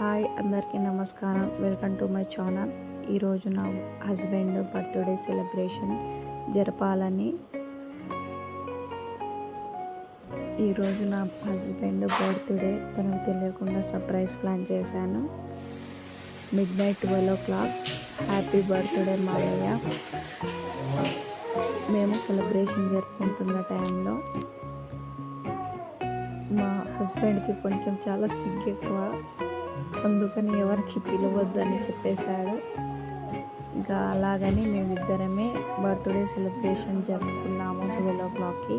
Hi అందరికీ నమస్కారం. Welcome to my channel. ఈరోజు నా హస్బెండ్ బర్త్డే సెలబ్రేషన్ జరపాలని ఈరోజు నా హస్బెండ్ బర్త్డే తనకు తెలియకుండా సర్ప్రైజ్ ప్లాన్ చేశాను. Midnight twelve o'clock. Happy birthday మావయ్య. మేము సెలబ్రేషన్ జరుపుకుంటున్న టైంలో మా హస్బెండ్కి కొంచెం చాలా సిగ్గు ఎక్కువ. అందుకని ఎవరికి పిలవద్దని చెప్పేశాడు. ఇంకా అలాగని మేమిద్దరమే బర్త్డే సెలబ్రేషన్ జరుపుకున్నాము ట్వెల్వ్ ఓ క్లాక్కి.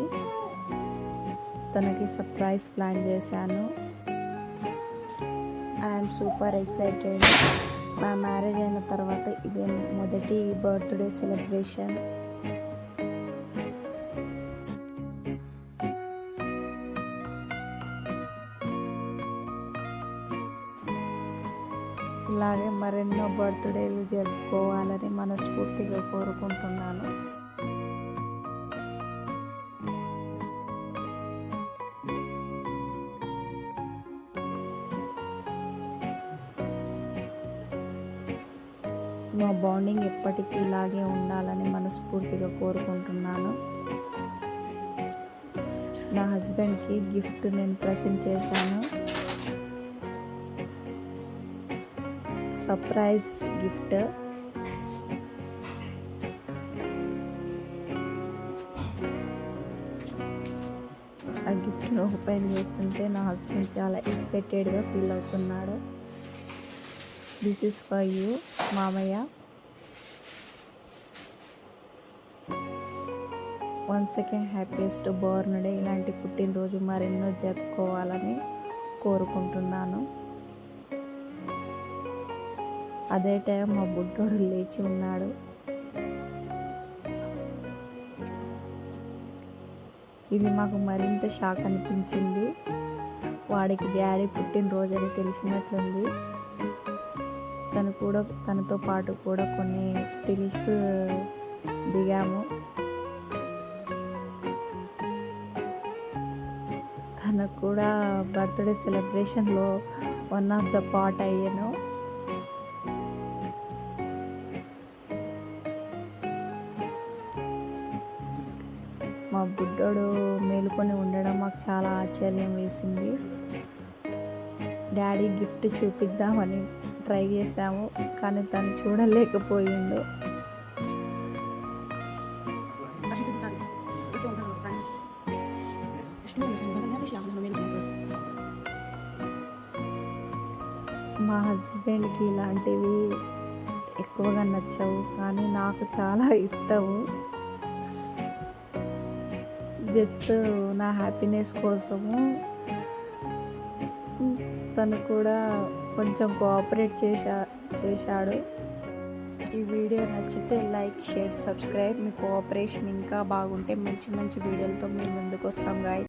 తనకి సర్ప్రైజ్ ప్లాన్ చేశాను. I'm super excited. మా మ్యారేజ్ అయిన తర్వాత ఇదే మొదటి బర్త్డే సెలబ్రేషన్. ఇలాగే మరెన్నో బర్త్డేలు జరుపుకోవాలని మనస్ఫూర్తిగా కోరుకుంటున్నాను. మా బాండింగ్ ఎప్పటికీ ఇలాగే ఉండాలని మనస్ఫూర్తిగా కోరుకుంటున్నాను. నా హస్బెండ్కి గిఫ్ట్ నేను ప్రెసెంట్ చేశాను. Surprise gift. ఆ గిఫ్ట్ను ఓపెన్ చేస్తుంటే నా హస్బెండ్ చాలా ఎక్సైటెడ్గా ఫీల్ అవుతున్నాడు. దిస్ ఈస్ ఫర్ యూ మామయ్య. వన్ సెకండ్ హ్యాపీయెస్ట్ డే ఇలాంటి పుట్టినరోజు మరెన్నో జరుపుకోవాలని కోరుకుంటున్నాను. అదే టైం మా బుడ్డోడు లేచి ఉన్నాడు. ఇది మాకు మరింత షాక్ అనిపించింది. వాడికి డాడీ పుట్టినరోజు అని తెలిసినట్లుంది. తను కూడా తనతో పాటు కూడా కొన్ని స్టిల్స్ దిగాము. తనకు కూడా బర్త్డే సెలబ్రేషన్లో వన్ ఆఫ్ ద పార్ట్ అయ్యాను. మా బుడ్డోడు మేలుకొని ఉండడం మాకు చాలా ఆశ్చర్యం వేసింది. డాడీ గిఫ్ట్ చూపిద్దామని ట్రై చేసాము కానీ తను చూడలేకపోయిండు. మా హస్బెండ్కి ఇలాంటివి ఎక్కువగా నచ్చవు కానీ నాకు చాలా ఇష్టము. జస్ట్ నా హ్యాపీనెస్ కోసము తను కూడా కొంచెం కోఆపరేట్ చేశా చేశాడు. ఈ వీడియో నచ్చితే లైక్ షేర్ సబ్స్క్రైబ్. మీ కోఆపరేషన్ ఇంకా బాగుంటే మంచి మంచి వీడియోలతో మేము ముందుకు వస్తాం గాయస్